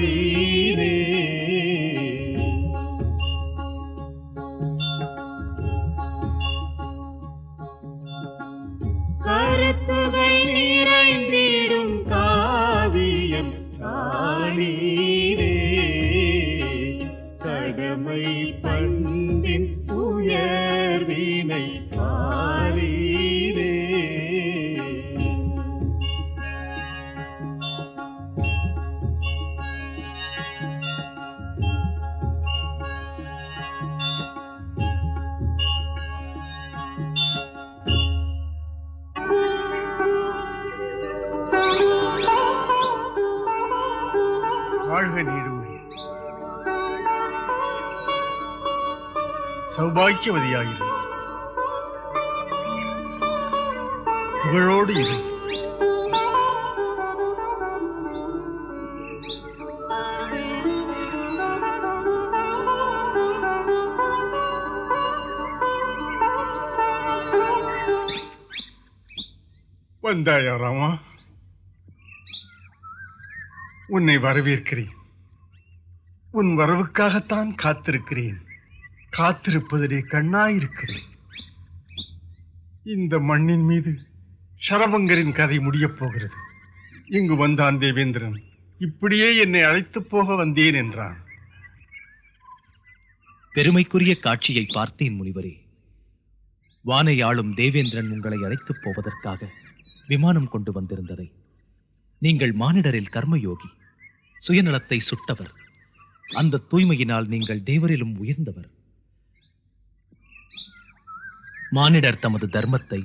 me. சௌபாக்கியவதியாயிரு. புகழோடு இரு. வந்தாயா ராமா? உன்னை வரவேற்கிறேன். உன் வரவுக்காகத்தான் காத்திருக்கிறேன். காத்திருப்பதிலே கண்ணாயிருக்கிறேன் இந்த மண்ணின் மீது சரவங்கரின் கதை முடியப் போகிறது. இங்கு வந்தான் தேவேந்திரன். இப்படியே என்னை அழைத்துப் போக வந்தேன் என்றான். பெருமைக்குரிய காட்சியை பார்த்தேன் முனிவரே. வானை ஆளும் தேவேந்திரன் உங்களை அழைத்துப் போவதற்காக விமானம் கொண்டு வந்திருந்ததை. நீங்கள் மானிடரில் கர்மயோகி சுயநலத்தை சுட்டவர். அந்த தூய்மையினால் நீங்கள் தேவரிலும் உயர்ந்தவர். மானிடர் தமது தர்மத்தை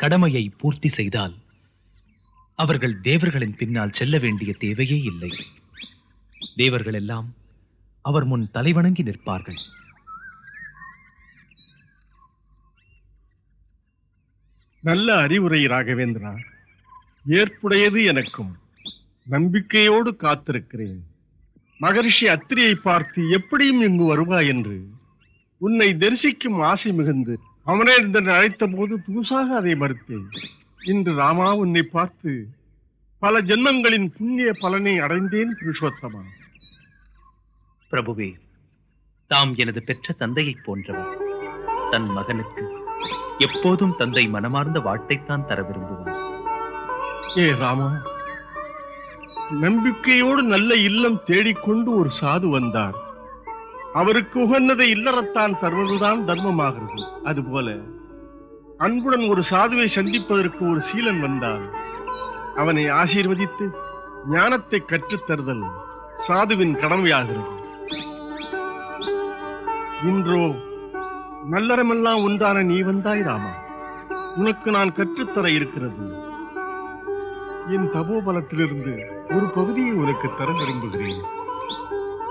கடமையை பூர்த்தி செய்தால் அவர்கள் தேவர்களின் பின்னால் செல்ல வேண்டிய தேவையே இல்லை. தேவர்கள் எல்லாம் அவர் முன் தலைவணங்கி நிற்பார்கள். நல்ல அறிவுரை ராகவேந்திரா ஏற்புடையது எனக்கும் நம்பிக்கையோடு காத்திருக்கிறேன். மகரிஷி அத்திரியை பார்த்து எப்படியும் இங்கு வருவாய் என்று உன்னை தரிசிக்கும் ஆசை மிகுந்து அமரேந்திரன் அழைத்த போது புதுசாக அதை மறுத்தேன். இன்று ராமா உன்னை பார்த்து பல ஜென்மங்களின் புண்ணிய பலனை அடைந்தேன் புருஷோத்தமா. பிரபுவே தாம் எனது பெற்ற தந்தையைப் போன்றவர். தன் மகனுக்கு எப்போதும் தந்தை மனமார்ந்த வாழ்த்தைத்தான் தர விரும்புவார். ஏ ராமா நம்பிக்கையோடு நல்ல இல்லம் தேடிக்கொண்டு ஒரு சாது வந்தார். அவருக்கு உகந்ததை இல்லறத்தான் தருவதுதான் தர்மமாகிறது. அதுபோல அன்புடன் ஒரு சாதுவை சந்திப்பதற்கு ஒரு சீலன் வந்தான் அவனை ஆசீர்வதித்து ஞானத்தை கற்றுத் தருதல் சாதுவின் கடமையாகிறது. இன்றோ நல்லறமெல்லாம் உண்டான நீ வந்தாய் ராமா. உனக்கு நான் கற்றுத்தர இருக்கிறது. என் தபோபலத்திலிருந்து ஒரு பகுதியை உனக்கு தர விரும்புகிறேன்.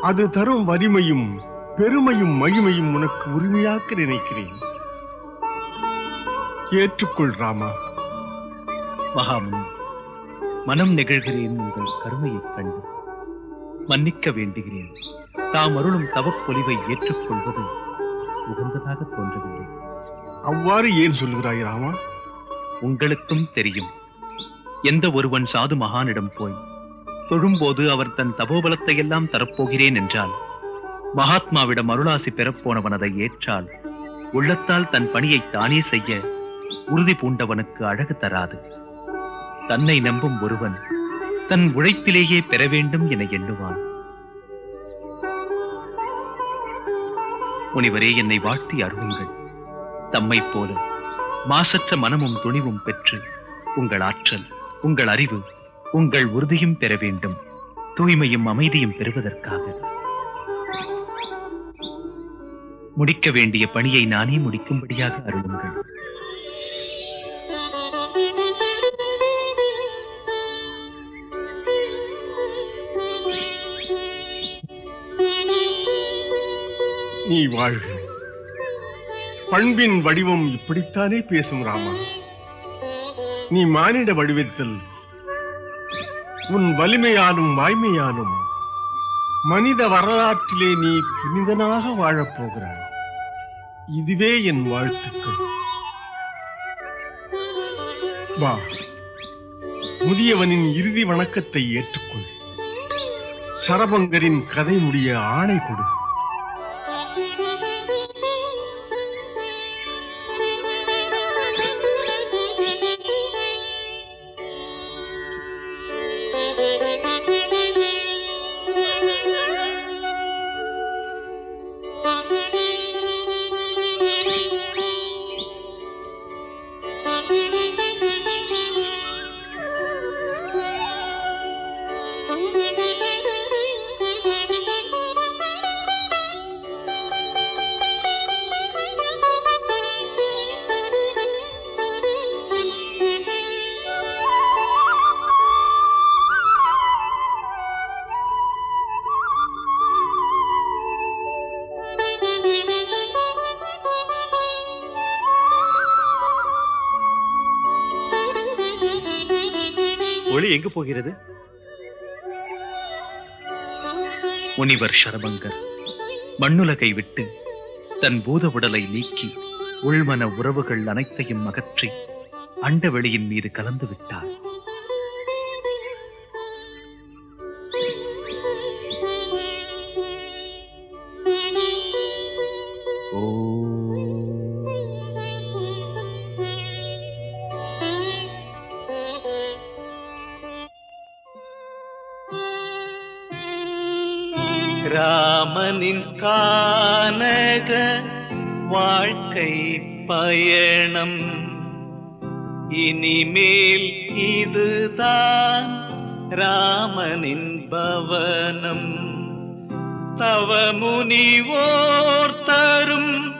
அது தரும் வலிமையும் பெருமையும் மகிமையும் உனக்கு உரிமையாக்க நினைக்கிறேன். ஏற்றுக்கொள் ராமா. மகாமுனி மனம் நெகிழ்கிறேன் உங்கள் கருணையைக் கண்டு. மன்னிக்க வேண்டுகிறேன். தாம் அருளும் தவப்பொலிவை ஏற்றுக்கொள்வது உகந்ததாக தோன்றவில்லை. அவ்வாறு ஏன் சொல்கிறாய் ராமா? உங்களுக்கும் தெரியும். எந்த ஒருவன் சாது மகானிடம் போய் தொழும்போது அவர் தன் தபோபலத்தை எல்லாம் தரப்போகிறேன் என்றால் மகாத்மாவிடம் அருளாசி பெறப்போனவன் அதை ஏற்றால் உள்ளத்தால் தன் பணியை தானே செய்ய உறுதி பூண்டவனுக்கு அழகு தராது. தன்னை நம்பும் ஒருவன் தன் உழைப்பிலேயே பெற வேண்டும் என எண்ணுவான். முனிவரே என்னை வாழ்த்தி அருளுங்கள். தம்மைப் போல மாசற்ற மனமும் துணிவும் பெற்று உங்கள் ஆற்றல் உங்கள் அறிவு உங்கள் உறுதியும் பெற வேண்டும். தூய்மையும் அமைதியும் பெறுவதற்காக. முடிக்க வேண்டிய பணியை நானே முடிக்கும்படியாக அருளுங்கள். நீ வாழ்க. பண்பின் வடிவம் இப்படித்தானே பேசும் ராமா. நீ மானிட வடிவத்தில் உன் வலிமையாலும் வாய்மையாலும் மனித வரலாற்றிலே நீ புனிதனாக வாழப்போகிறாய் இதுவே என் வாழ்த்துக்கள். வா. முதியவனின் இறுதி வணக்கத்தை ஏற்றுக்கொள். சரபங்கரின் கதை முடிய ஆணை கொடு. எங்கு போகிறது? முனிவர் ஷரபங்கர் மண்ணுலகை விட்டு தன் பூத உடலை நீக்கி உள்மன உறவுகள் அனைத்தையும் அகற்றி அண்டவெளியின் மீது கலந்து விட்டார். ராமனின் கானக வாழ்க்கை பயணம். இனிமேல் இதுதான் ராமனின் பவனம். தவமுனிவோர் தரும்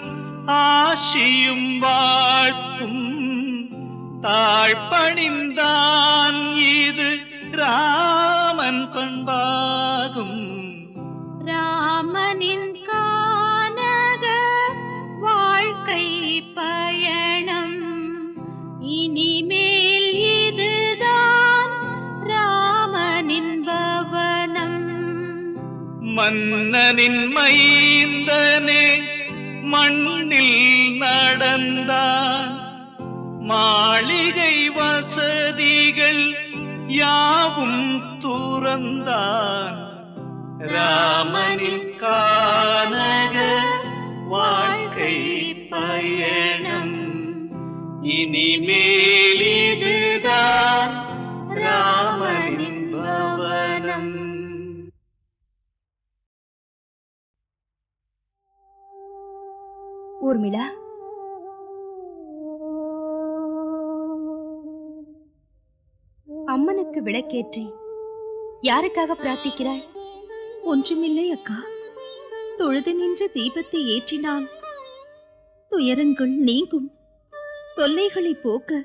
ஆசியும் வாழ்த்தும். தாழ்பணிந்தான் மன்னனின் மைந்தனே மண்ணில் நடந்தான். மாளிகை வசதிகள் யாவும் துறந்தான். ராம அம்மாவுக்கு விளக்கேற்றி யாருக்காக பிரார்த்திக்கிறாய்? ஒன்றுமில்லை அக்கா. தொழுது நின்ற தீபத்தை ஏற்றினால் துயரங்கள் நீங்கும். தொல்லைகளை போக்க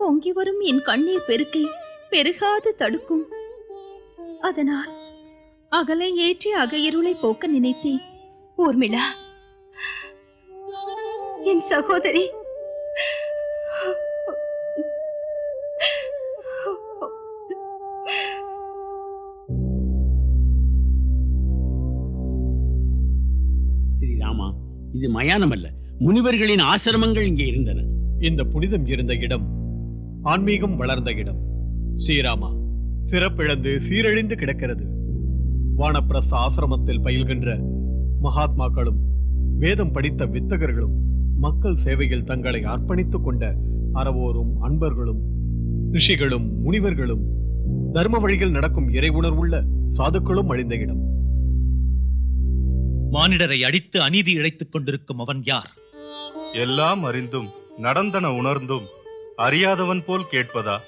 பொங்கி வரும் என் கண்ணீர் பெருக்கை பெருகாது தடுக்கும். அதனால் அகலை ஏற்றி அகையருளை போக்க நினைத்தேன். ஊர்மிளா என் சகோதரி மயானம் அல்ல முனிவர்களின் ஆசிரமங்கள் இங்கே இருந்தன. இந்த புனிதம் இருந்த இடம் ஆன்மீகம் வளர்ந்த இடம். ஸ்ரீராமா சிறப்பிழந்து சீரழிந்து கிடக்கிறது. வானப்பிரஸ்த ஆசிரமத்தில் பயில்கின்ற மகாத்மாக்களும் வேதம் படித்த வித்தகர்களும் மக்கள் சேவையில் தங்களை அர்ப்பணித்துக் கொண்ட அறவோரும் அன்பர்களும் ரிஷிகளும் முனிவர்களும் தர்ம வழியில் நடக்கும் இறை உணர்வுள்ள சாதுக்களும் அழிந்த இடம். மானிடரை அடித்து அநீதி இழைத்துக் கொண்டிருக்கும் அவன் யார்? எல்லாம் அறிந்தும் நடந்தன உணர்ந்தும் அறியாதவன் போல் கேட்பதா?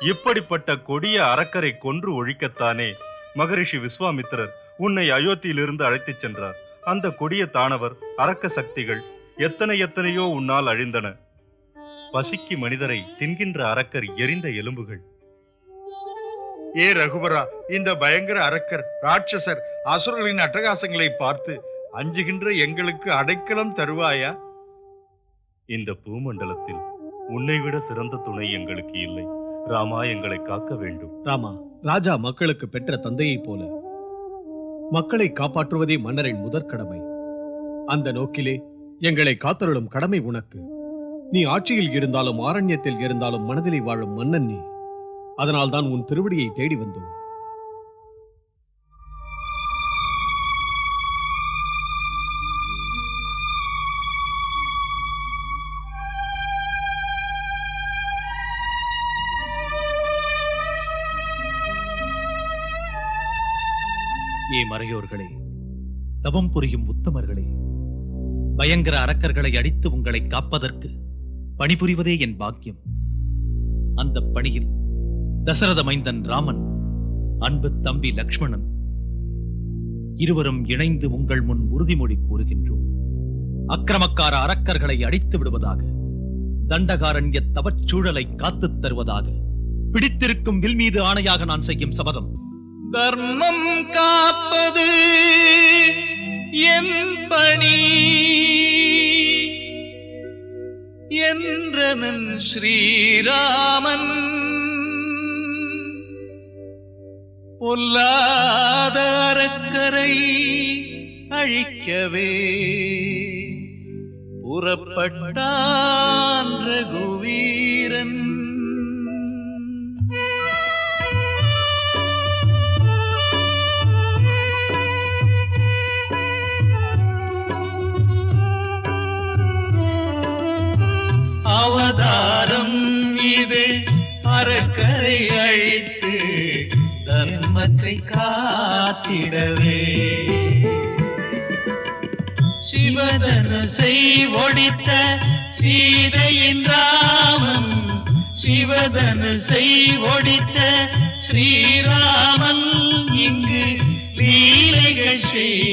இப்படிப்பட்ட கொடிய அரக்கரை கொன்று ஒழிக்கத்தானே மகரிஷி விஸ்வாமித்திரர் உன்னை அயோத்தியிலிருந்து அழைத்துச் சென்றார். அந்த கொடிய தானவர் அரக்க சக்திகள் எத்தனை எத்தனையோ உன்னால் அழிந்தன. பசிக்கு மனிதரை தின்கின்ற அரக்கர் எரிந்த எலும்புகள். ஏ ரகுவரா இந்த பயங்கர அரக்கர் ராட்சசர் அசுரர்களின் அட்டகாசங்களை பார்த்து அஞ்சுகின்ற எங்களுக்கு அடைக்கலம் தருவாயா? இந்த பூமண்டலத்தில் உன்னை விட சிறந்த துணை எங்களுக்கு இல்லை. ராமா எங்களை காக்க வேண்டும். ராமா ராஜா மக்களுக்கு பெற்ற தந்தையைப் போல. மக்களை காப்பாற்றுவதே மன்னரின் முதற்கடமை அந்த நோக்கிலே எங்களை காத்தருளும் கடமை உனக்கு. நீ ஆட்சியில் இருந்தாலும் ஆரண்யத்தில் இருந்தாலும் மனதிலே வாழும் மன்னன் நீ. அதனால்தான் உன் திருவடியை தேடி வந்தோம். ஏ மறையோர்களே தவம் புரியும் உத்தமர்களே பயங்கர அரக்கர்களை அடித்து உங்களை காப்பதற்கு பணிபுரிவதே என் பாக்கியம். அந்த பணியில் தசரத மைந்தன் ராமன் அன்பு தம்பி லக்ஷ்மணன் இருவரும் இணைந்து உங்கள் முன் உறுதிமொழி கூறுகின்றோம். அக்கிரமக்கார அரக்கர்களை அடித்து விடுவதாக தண்டகாரண்ய தவச்சூழலை காத்துத் தருவதாக பிடித்திருக்கும் வில் மீது ஆணையாக நான் செய்யும் சபதம். தர்மம் காப்பது என் பணி. என்றனன் ஸ்ரீராமன். பொல்லாத அரக்கரை அழிக்கவே. புறப்பட்டான் ரகுவீரன். அவதாரம் இது அறக்கரை அழி தர்மத்தை காத்திடவே. சிவதனசை ஒடித்த சீதையின் ராமன் சிவதனசை ஒடித்த ஸ்ரீராமன். இங்கு லீலைகள் செய்திடவே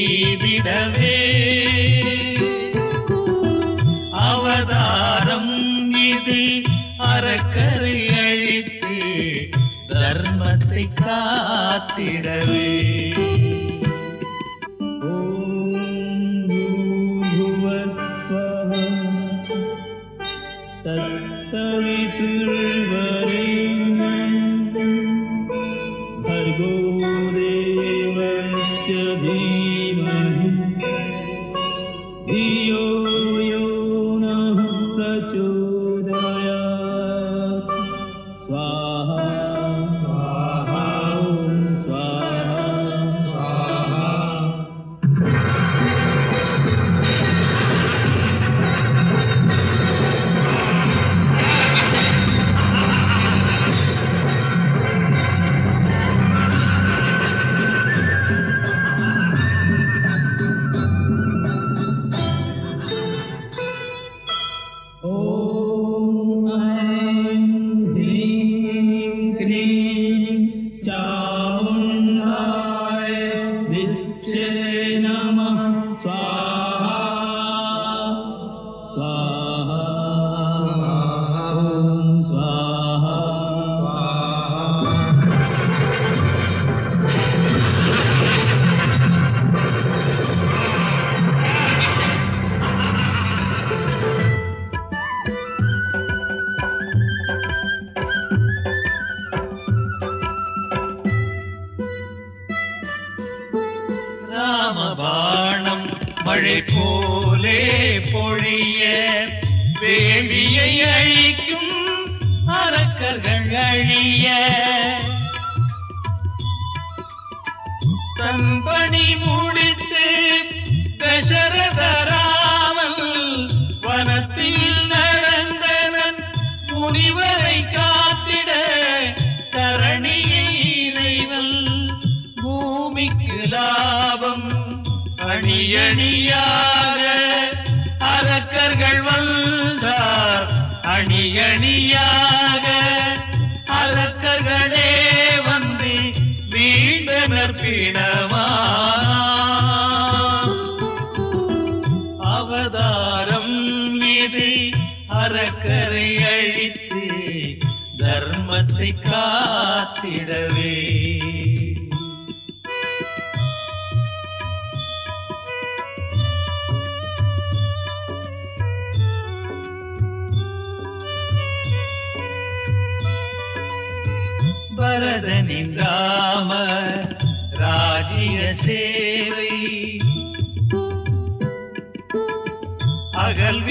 அரக்கர்கள்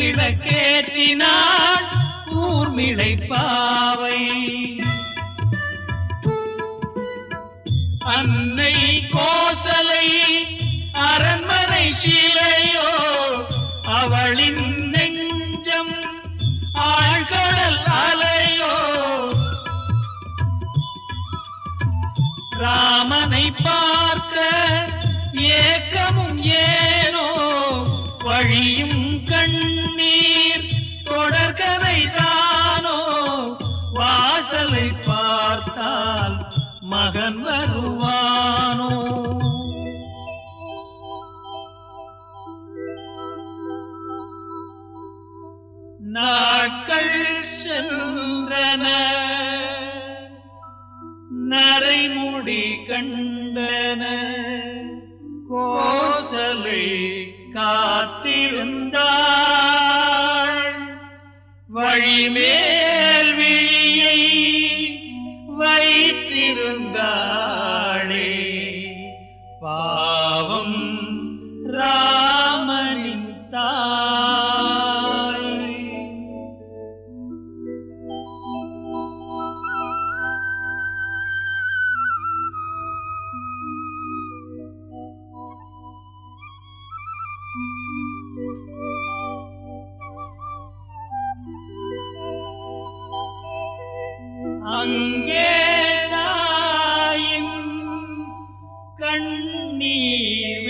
விளக்கேற்றினாள் ஊர்மிழை பாவ நரைமுடி கண்டன கோசலை காத்திருந்தாள். வழிமே கண்ணீர்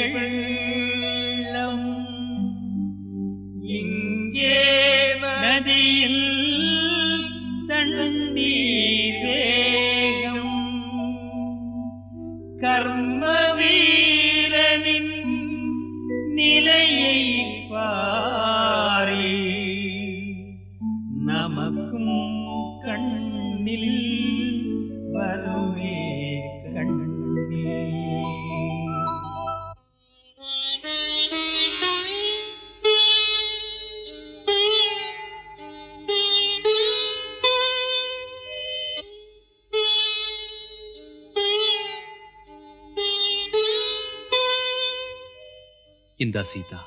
இந்தா சீதா.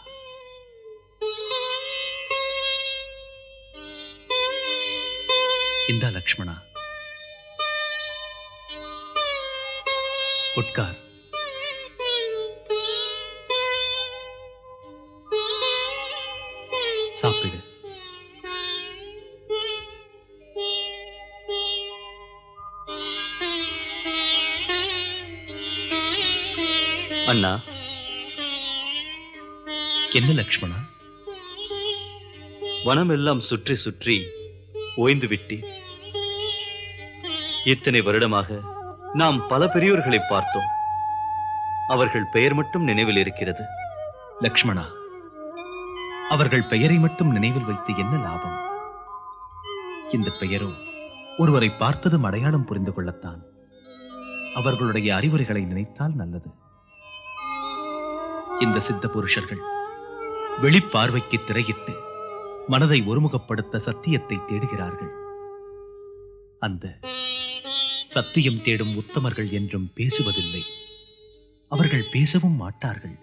இந்தா லக்ஷ்மணா. உட்கார். சாப்பிடு. அண்ணா. என்ன லக்ஷ்மணா? வனமெல்லாம் சுற்றி சுற்றி ஓய்ந்து விட்டு இத்தனை வருடமாக நாம் பல பெரியோர்களை பார்த்தோம். அவர்கள் பெயர் மட்டும் நினைவில் இருக்கிறது. லக்ஷ்மணா அவர்கள் பெயரை மட்டும் நினைவில் வைத்து என்ன லாபம்? இந்த பெயரோ ஒருவரை பார்த்ததும் அடையாளம் புரிந்து கொள்ளத்தான். அவர்களுடைய அறிவுரைகளை நினைத்தால் நல்லது. இந்த சித்த புருஷர்கள் வெளிப்பார்வைக்கு திரையிட்டு மனதை ஒருமுகப்படுத்த சத்தியத்தை தேடுகிறார்கள். அந்த சத்தியம் தேடும் உத்தமர்கள் என்றும் பேசுவதில்லை. அவர்கள் பேசவும் மாட்டார்கள்.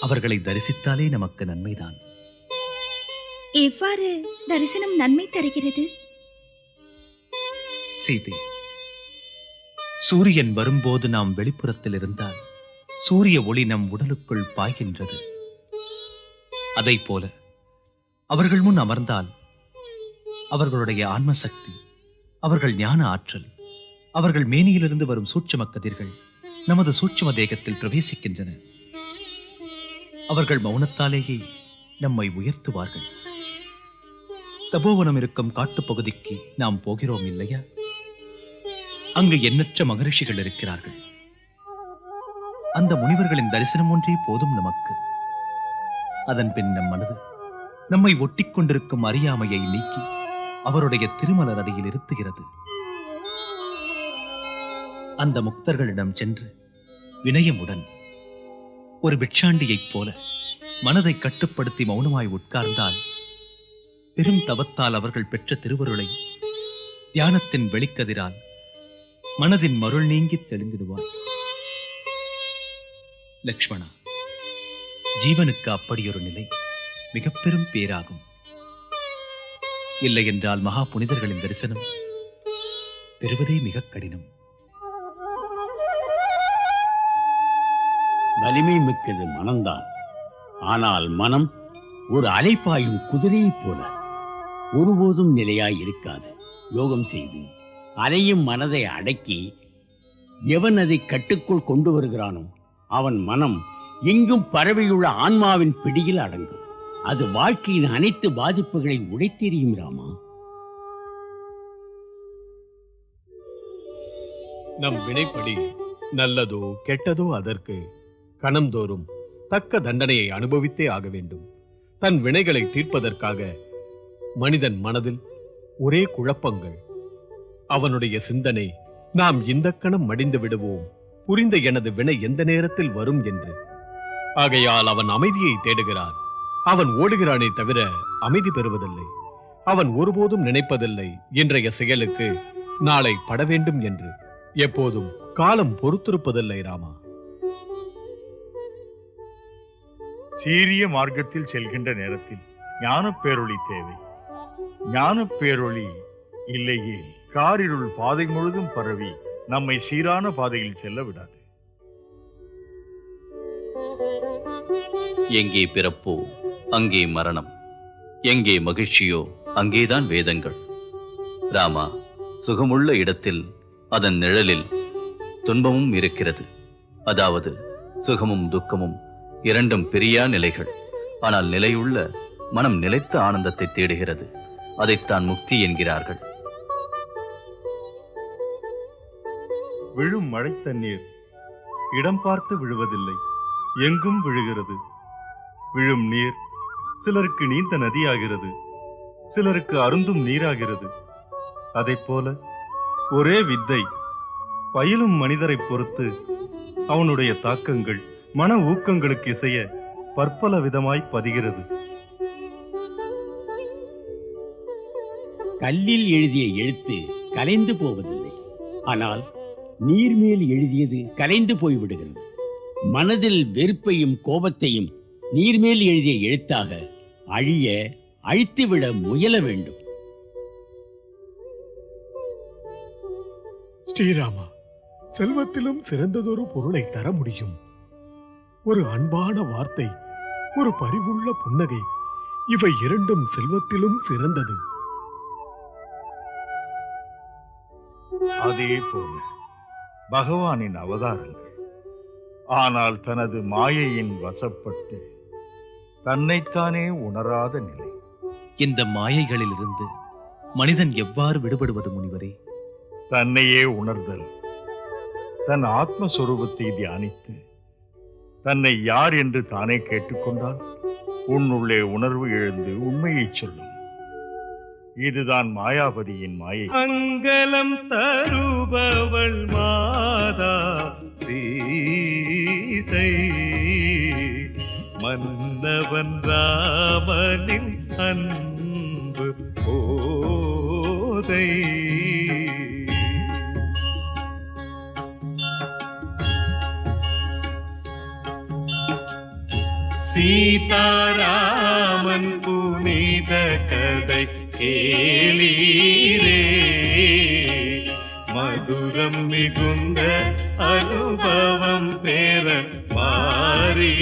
அவர்களை தரிசித்தாலே நமக்கு நன்மைதான். எவ்வாறு தரிசனம் நன்மை தருகிறது? சீதை சூரியன் வரும்போது நாம் வெளிப்புறத்தில் இருந்தால் சூரிய ஒளி நம் உடலுக்குள் பாய்கின்றது. அதை போல அவர்கள் முன் அமர்ந்தால் அவர்களுடைய ஆன்ம சக்தி அவர்கள் ஞான ஆற்றல் அவர்கள் மேனியிலிருந்து வரும் சூட்சம கதிர்கள் நமது சூட்சும தேகத்தில் பிரவேசிக்கின்றன. அவர்கள் மௌனத்தாலேயே நம்மை உயர்த்துவார்கள். தபோவனம் இருக்கும் காட்டுப் பகுதிக்கு நாம் போகிறோம் இல்லையா? அங்கு எண்ணற்ற மகரிஷிகள் இருக்கிறார்கள். அந்த முனிவர்களின் தரிசனம் ஒன்றே போதும் நமக்கு. அதன் பின் நம் மனது நம்மை ஒட்டிக் கொண்டிருக்கும் அறியாமையை நீக்கி அவருடைய திருமலர் அடியில் இருத்துகிறது அந்த முக்தர்களிடம் சென்று வினயமுடன் ஒரு பிட்சாண்டியைப் போல மனதை கட்டுப்படுத்தி மௌனமாய் உட்கார்ந்தால் பெரும் தவத்தால் அவர்கள் பெற்ற திருவருளை தியானத்தின் வெளிக்கதிரால் மனதின் மருள் நீங்கித் தெளிந்திடுவார். லக்ஷ்மணா ஜீவனுக்கு அப்படியொரு நிலை மிக பெரும் பேராகும். இல்லை என்றால் மகா புனிதர்களின் தரிசனம் பெறுவதே மிக கடினம். வலிமை மிக்கது மனம்தான். ஆனால் மனம் ஒரு அலைப்பாயும் குதிரையைப் போல ஒருபோதும் நிலையாய் இருக்காது. யோகம் செய்து அலையும் மனதை அடக்கி எவன் அதை கட்டுக்குள் கொண்டு வருகிறானோ அவன் மனம் எங்கும் பரவியுள்ள ஆன்மாவின் பிடியில் அடங்கும். அது வாழ்க்கையின் அனைத்து பாதிப்புகளை உடைத்தெறியும் ராமா. நம் வினைப்படி நல்லதோ கெட்டதோ அதற்கு கணம்தோறும் தக்க தண்டனையை அனுபவித்தே ஆக வேண்டும். தன் வினைகளை தீர்ப்பதற்காக மனிதன் மனதில் ஒரே குழப்பங்கள். அவனுடைய சிந்தனை நாம் இந்த கணம் மடிந்து விடுவோம். புரிந்த எனது வினை எந்த நேரத்தில் வரும்? என்று ஆகையால் அவன் அமைதியை தேடுகிறான். அவன் ஓடுகிறானே தவிர அமைதி பெறுவதில்லை. அவன் ஒருபோதும் நினைப்பதில்லை. இன்றைய செயலுக்கு நாளை பட வேண்டும் என்று. எப்போதும் காலம் பொறுத்திருப்பதில்லை ராமா. சீரிய மார்க்கத்தில் செல்கின்ற நேரத்தில் ஞான பேரொளி தேவை. ஞானப் பேரொளி இல்லையே காரிருள் பாதை முழுதும் பரவி நம்மை சீரான பாதையில் செல்ல விடாது. எங்கே பிறப்போ அங்கே மரணம். எங்கே மகிழ்ச்சியோ அங்கேதான் வேதங்கள். ராமா சுகமுள்ள இடத்தில் அதன் நிழலில் துன்பமும் இருக்கிறது. அதாவது சுகமும் துக்கமும் இரண்டும் பிரியா நிலைகள். ஆனால் நிலையுள்ள மனம் நிலைத்த ஆனந்தத்தை தேடுகிறது. அதைத்தான் முக்தி என்கிறார்கள். விழும் மழை தண்ணீர். இடம் பார்த்து விழுவதில்லை. எங்கும் விழுகிறது. விழும் நீர் சிலருக்கு நீந்த நதியாகிறது. சிலருக்கு அருந்தும் நீராகிறது. அதை போல ஒரே வித்தை பயிலும் மனிதரை பொறுத்து அவனுடைய தாக்கங்கள் மன ஊக்கங்களுக்கு இசைய பற்பல விதமாய் பதிகிறது. கல்லில் எழுதிய எழுத்து கலைந்து போவதில்லை. ஆனால் நீர்மேல் எழுதியது கலைந்து போய்விடுகிறது. மனதில் வெறுப்பையும் கோபத்தையும் நீர்மேல் எழுதிய எழுத்தாக அழிய அழித்துவிட முயல வேண்டும். ஸ்ரீராமா செல்வத்திலும் சிறந்ததொரு பொருளை தர முடியும். ஒரு அன்பான வார்த்தை ஒரு பரிவுள்ள புன்னகை இவை இரண்டும் செல்வத்திலும் சிறந்தது. அதே போல பகவானின் அவதாரங்கள். ஆனால் தனது மாயையின் வசப்பட்டு தன்னைத்தானே உணராத நிலை. இந்த மாயைகளிலிருந்து மனிதன் எவ்வாறு விடுபடுவது முனிவரே? தன்னையே உணர்தல். தன் ஆத்மஸ்வரூபத்தை தியானித்து தன்னை யார் என்று தானே கேட்டுக்கொண்டால் உன்னுள்ளே உணர்வு எழுந்து உண்மையைச் சொல்லும் இதுதான் மாயாபதியின் மாயை. அங்கலம் தருபவள் மாதா சீதை. மன்னவன் ராமனின் அன்பு போதை. சீதாரா செய்த கதை கேளீரே. மதுரம் மிகுந்த அனுபவம் பேர மாறீ